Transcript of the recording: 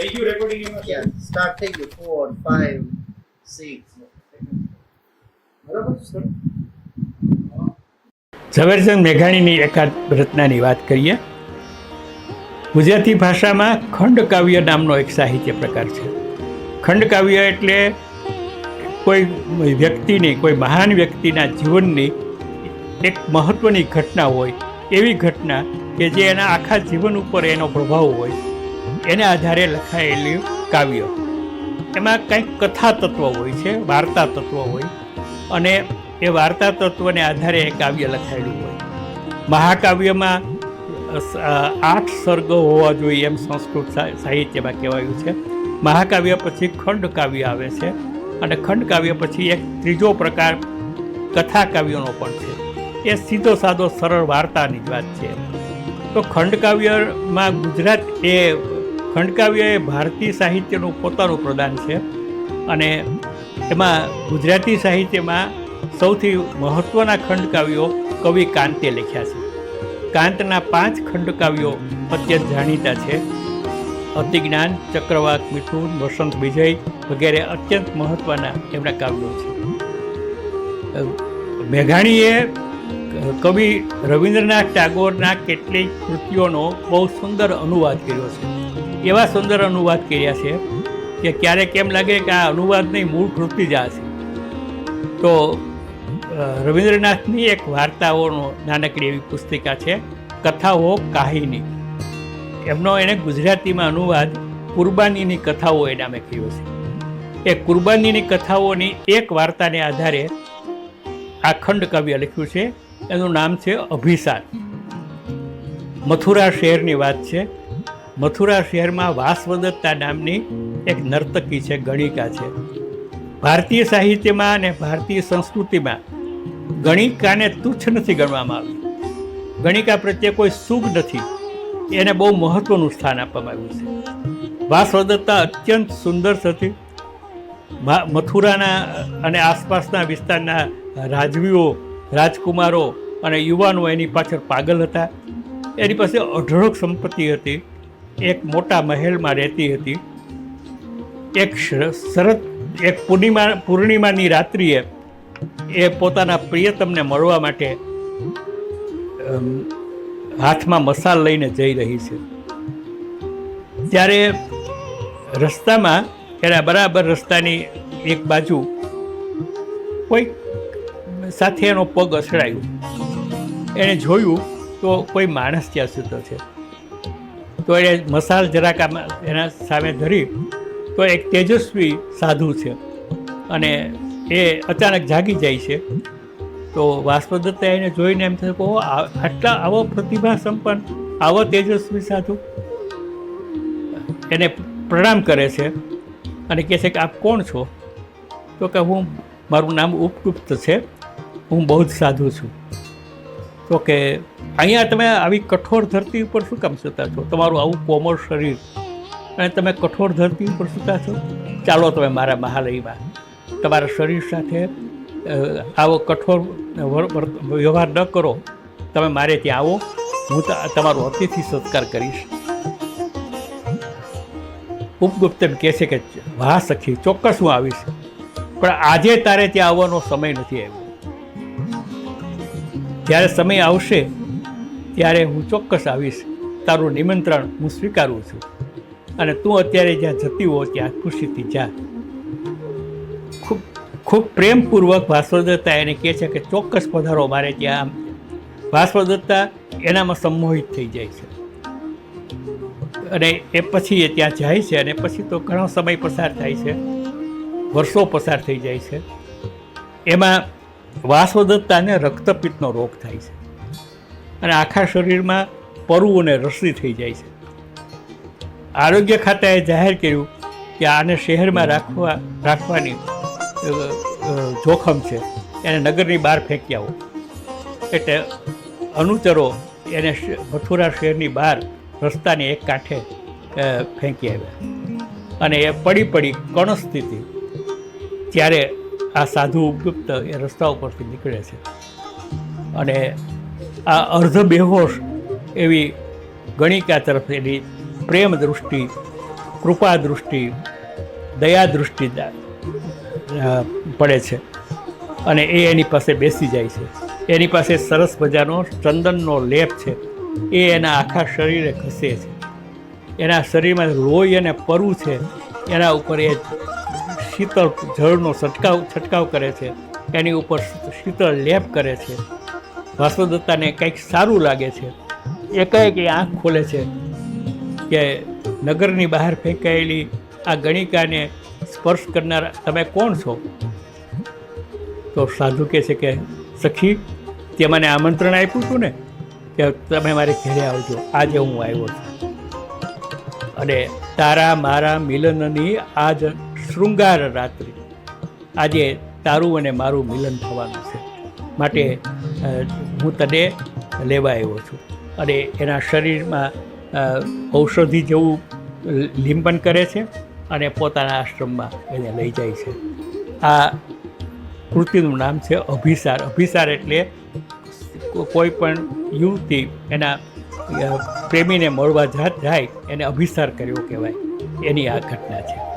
થઈ ગયું રેકોર્ડિંગ એમાં start થઈ ગયું four, five, six. બરાબર સર ઝવેરચંદ મેઘાણીની એકાદ રચનાની વાત કરીએ. ગુજરાતી ભાષામાં ખંડકાવ્ય નામનો એક સાહિત્ય પ્રકાર છે. ખંડકાવ્ય એટલે કોઈ વ્યક્તિની કોઈ મહાન વ્યક્તિના જીવનની એક મહત્ત્વની ઘટના હોય એવી ઘટના કે જે એના આખા જીવન ઉપર એનો પ્રભાવ હોય. એને આધારે લખાયેલું કાવ્ય. એમાં કંઈક કથા તત્વ હોય છે વાર્તા તત્વ હોય, અને એ વાર્તા તત્વને આધારે એ કાવ્ય લખાયેલું હોય. મહાકાવ્યમાં આઠ સર્ગ હોવા જોઈએ એમ સંસ્કૃત સાહિત્યમાં કહેવાયું છે. મહાકાવ્ય પછી ખંડકાવ્ય આવે છે, અને ખંડકાવ્ય પછી એક ત્રીજો પ્રકાર કથા કાવ્યનો પણ છે. એ સીધો સાદો સરળ વાર્તાની જ વાત છે. તો ખંડકાવ્યમાં ગુજરાત એ ખંડકાવ્ય એ ભારતીય સાહિત્યનું પોતાનું પ્રદાન છે અને એમાં ગુજરાતી સાહિત્યમાં સૌથી મહત્ત્વના ખંડકાવ્યો કવિ કાંતે લખ્યા છે. કાંતના પાંચ ખંડકાવ્યો અત્યંત જાણીતા છે. અતિજ્ઞાન, ચક્રવાત, મિથુન, વસંત વિજય વગેરે અત્યંત મહત્ત્વના એમના કાવ્યો છે. મેઘાણીએ કવિ રવિન્દ્રનાથ ટાગોરના કેટલીક કૃતિઓનો બહુ સુંદર અનુવાદ કર્યો છે. એવા સુંદર અનુવાદ કર્યા છે કે ક્યારેક એમ લાગે કે આ અનુવાદ નહીં મૂળ કૃતિ જ આ છે. તો રવિન્દ્રનાથની એક વાર્તાઓનો નાનકડી એવી પુસ્તિકા છે, કથાઓ કાહિની. એમનો એણે ગુજરાતીમાં અનુવાદ કુરબાનીની કથાઓ એ નામે કહ્યો છે. એ કુરબાનીની કથાઓની એક વાર્તાને આધારે આ ખંડ કાવ્ય લખ્યું છે, એનું નામ છે અભિસાર. મથુરા શહેરની વાત છે મથુરા શહેરમાં વાસવદત્તા નામની એક નર્તકી છે, ગણિકા છે. ભારતીય સાહિત્યમાં અને ભારતીય સંસ્કૃતિમાં ગણિકાને તુચ્છ નથી ગણવામાં આવતી. ગણિકા પ્રત્યે કોઈ સુખ નથી. એને બહુ મહત્ત્વનું સ્થાન આપવામાં આવ્યું છે. વાસવદત્તા અત્યંત સુંદર હતી મથુરાના અને આસપાસના વિસ્તારના રાજવીઓ, રાજકુમારો અને યુવાનો એની પાછળ પાગલ હતા. એની પાસે અઢળક સંપત્તિ હતી. એક મોટા મહેલમાં રહેતી હતી. એક શરત, એક પૂર્ણિમા, પૂર્ણિમાની રાત્રિએ એ પોતાના પ્રિયતમને મળવા માટે હાથમાં મસાલ લઈને જઈ રહી છે. ત્યારે રસ્તામાં, ત્યારે બરાબર રસ્તાની એક બાજુ કોઈ સાથે એનો પગ અસડાયો એણે જોયું તો કોઈ માણસ ત્યાં સૂતો છે. તો એ મસાલ જરાક એના સામે ધરી, તો એક તેજસ્વી સાધુ છે. અને એ અચાનક જાગી જાય છે. તો વાસ્પદત્ત એને જોઈને એમ થયું કે આટલા આવો પ્રતિભા સંપન્ન, આવો તેજસ્વી સાધુ. એને પ્રણામ કરે છે અને કહે છે કે, આપ કોણ છો? તો કે, હું, મારું નામ ઉપગુપ્ત છે. હું બૌદ્ધ સાધુ છું. તો કે અહીંયા તમે આવી કઠોર ધરતી ઉપર શું કામ સૂતા છો? તમારું આવું કોમળ શરીર. અને તમે કઠોર ધરતી ઉપર સૂતા છો? ચાલો તમે મારા મહાલયમાં તમારા શરીર સાથે આવો કઠોર વ્યવહાર ન કરો. તમે મારે ત્યાં આવો. હું તમારો અતિથિ સત્કાર કરીશ. ઉપગુપ્ત એમ કહે છે કે વાહ સખી, ચોક્કસ હું આવીશ. પણ આજે તારે ત્યાં આવવાનો સમય નથી આવ્યો. જ્યારે સમય આવશે, ત્યારે હું ચોક્કસ આવીશ. તારું નિમંત્રણ હું સ્વીકારું છું. અને તું અત્યારે જ્યાં જતી હો ત્યાં ખુશીથી જા. ખૂબ ખૂબ પ્રેમપૂર્વક વાસવદત્તા એને કહે છે કે ચોક્કસ પધારો મારે ત્યાં આમ. વાસવદત્તા એનામાં સંમોહિત થઈ જાય છે. અને એ પછી એ ત્યાં જાય છે અને પછી તો ઘણો સમય પસાર થાય છે. વર્ષો પસાર થઈ જાય છે. એમાં વાસવદત્તાને રક્તપિત્તનો રોગ થાય છે. અને આખા શરીરમાં પરવું અને રસી થઈ જાય છે. આરોગ્ય ખાતાએ જાહેર કર્યું કે આને શહેરમાં રાખવા, રાખવાની જોખમ છે. એને નગરની બહાર ફેંકી આવો. એટલે અનુચરો એને મથુરા શહેરની બહાર રસ્તાની એક કાંઠે ફેંકી આવ્યા. અને એ પડી પડી કણ સ્થિતિ ત્યારે આ સાધુ ઉપગુપ્ત એ રસ્તા ઉપરથી નીકળે છે. અને આ અર્ધ બેહોશ એવી ગણિકા તરફ એની પ્રેમ દૃષ્ટિ, કૃપા દૃષ્ટિ, દયા દૃષ્ટિ પડે છે. અને એ એની પાસે બેસી જાય છે. એની પાસે સરસ મજાનો ચંદનનો લેપ છે. એ એના આખા શરીરે ઘસે છે. એના શરીરમાં લોહી અને પરુ છે. એના ઉપર એ શીતળ જળનો છંટકાવ છંટકાવ કરે છે. એની ઉપર શીતળ લેપ કરે છે. વાસુદત્તાને કંઈક સારું લાગે છે. એકાએક એ આંખ ખોલે છે કે નગરની બહાર ફેંકાયેલી આ ગણિકાને સ્પર્શ કરનાર તમે કોણ છો? તો સાધુ કહે છે કે, સખી તે મને આમંત્રણ આપ્યું હતું ને, કે તમે મારે ઘરે આવજો. આજે હું આવ્યો છું. અને તારા મારા મિલનની આજ શૃંગાર રાત્રિ. આજે તારું અને મારું મિલન થવાનું છે. માટે હું તને લેવા આવ્યો છું. અને એના શરીરમાં ઔષધિ જેવું લીંબન કરે છે અને પોતાના આશ્રમમાં એને લઈ જાય છે. આ કૃતિનું નામ છે અભિસાર. અભિસાર એટલે કોઈ પણ યુવતી એના પ્રેમીને મળવા જાત, જાય, એને અભિસાર કર્યો કહેવાય. એની આ ઘટના છે.